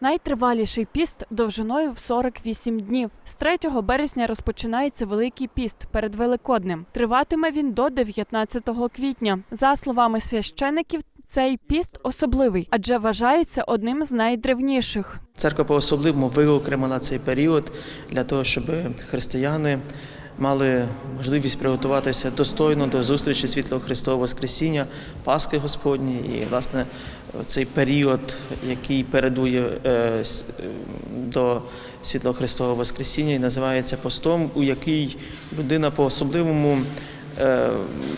Найтриваліший піст довжиною в 48 днів. З 3 березня розпочинається Великий піст перед Великоднем. Триватиме він до 19 квітня. За словами священиків, цей піст особливий, адже вважається одним з найдревніших. Церква по-особливому виокремила цей період для того, щоб християни мали можливість приготуватися достойно до зустрічі світлого Христового Воскресіння, Пасхи Господні. І, власне, цей період, який передує е, е, до світлого Христового Воскресіння, і називається постом, у який людина по-особливому. е,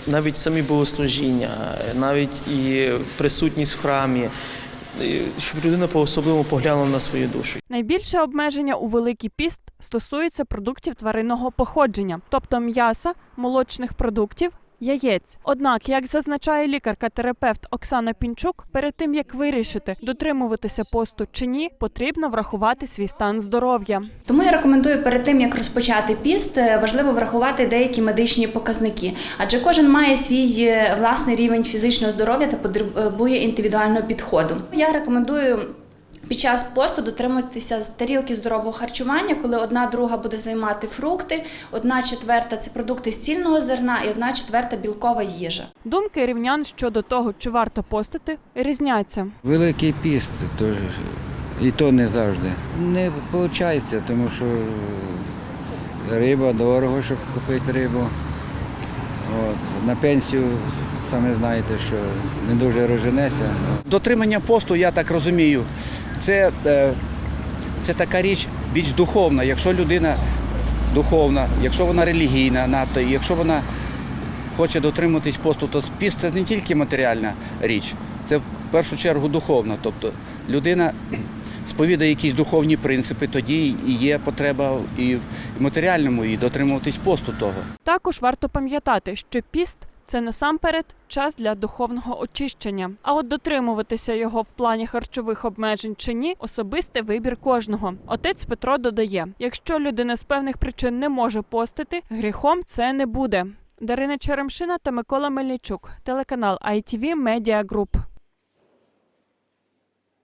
Навіть самі богослужіння, навіть і присутність в храмі, е, щоб людина по-особливому поглянула на свою душу. Найбільше обмеження у Великий піст стосується продуктів тваринного походження, тобто м'яса, молочних продуктів. Яєць. Однак, як зазначає лікарка-терапевт Оксана Пінчук, перед тим як вирішити, дотримуватися посту чи ні, потрібно врахувати свій стан здоров'я. Тому я рекомендую перед тим, як розпочати піст, е, важливо врахувати деякі медичні показники, адже кожен має свій е, власний рівень фізичного здоров'я та потребує індивідуального підходу. Я рекомендую. Під час посту дотримуватися тарілки здорового харчування, коли одна друга буде займати фрукти, одна четверта це продукти з цільного зерна і одна четверта білкова їжа. Думки рівнян щодо того, чи варто постити, різняться. Великий піст, то і то не завжди. Не виходить, тому що риба дорого, щоб купити рибу. От. На пенсію, самі знаєте, що не дуже розженеся. Дотримання посту, я так розумію, це, е, це така річ більш духовна. Якщо людина духовна, якщо вона релігійна, надто, якщо вона хоче дотримуватись посту, то піст це не тільки матеріальна річ, це в першу чергу духовна. Тобто людина сповідає якісь духовні принципи, тоді і є потреба і в матеріальному, і дотримуватись посту того. Також варто пам'ятати, що піст це насамперед час для духовного очищення. А от дотримуватися його в плані харчових обмежень чи ні особистий вибір кожного. Отець Петро додає: якщо людина з певних причин не може постити, гріхом це не буде. Дарина Черемшина та Микола Мельничук, телеканал ITV Media Group.